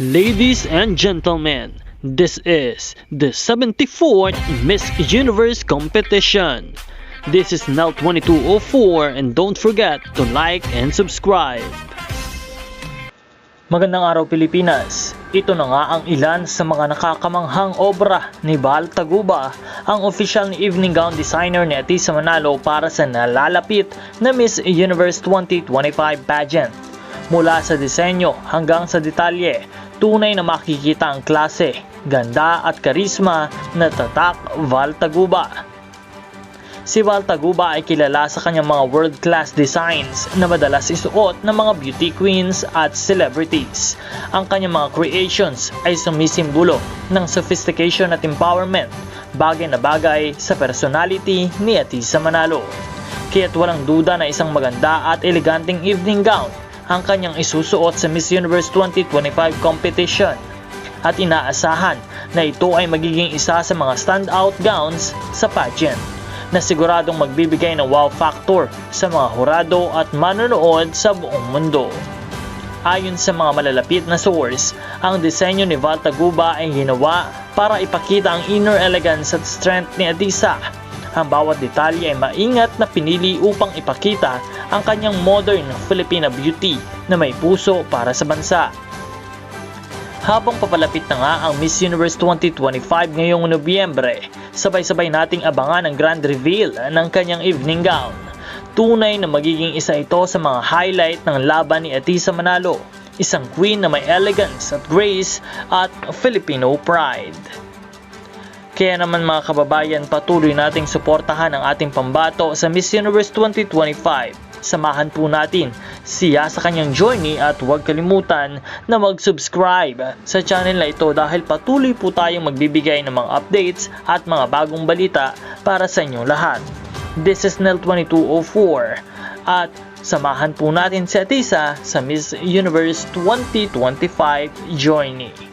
Ladies and gentlemen, this is the 74th Miss Universe competition. This is Nell 2204 and don't forget to like and subscribe. Magandang araw Pilipinas! Ito na nga ang ilan sa mga nakakamanghang obra ni Val Taguba, ang official ni evening gown designer ni Atisa Manalo para sa nalalapit na Miss Universe 2025 pageant. Mula sa disenyo hanggang sa detalye, tunay na makikita ang klase, ganda at karisma na tatak Val Taguba. Si Val Taguba ay kilala sa kanyang mga world-class designs na madalas isuot ng mga beauty queens at celebrities. Ang kanyang mga creations ay sumisimbolo ng sophistication at empowerment, bagay na bagay sa personality ni Atisa Manalo. Kaya't walang duda na isang maganda at eleganteng evening gown ang kanyang isusuot sa Miss Universe 2025 competition at inaasahan na ito ay magiging isa sa mga standout gowns sa pageant na siguradong magbibigay ng wow factor sa mga hurado at manonood sa buong mundo. Ayon sa mga malalapit na source, ang disenyo ni Val Taguba ay ginawa para ipakita ang inner elegance at strength ni Adisa. Ang bawat detalye ay maingat na pinili upang ipakita ang kanyang modern Filipina beauty na may puso para sa bansa. Habang papalapit na nga ang Miss Universe 2025 ngayong Nobyembre, sabay-sabay nating abangan ang grand reveal ng kanyang evening gown. Tunay na magiging isa ito sa mga highlight ng laban ni Atisa Manalo, isang queen na may elegance at grace at Filipino pride. Kaya naman mga kababayan, patuloy nating suportahan ang ating pambato sa Miss Universe 2025 samahan po natin siya sa kanyang journey at huwag kalimutan na mag-subscribe sa channel na ito dahil patuloy po tayong magbibigay ng mga updates at mga bagong balita para sa inyong lahat. This is Nel2204 at samahan po natin si Atisa sa Miss Universe 2025 journey.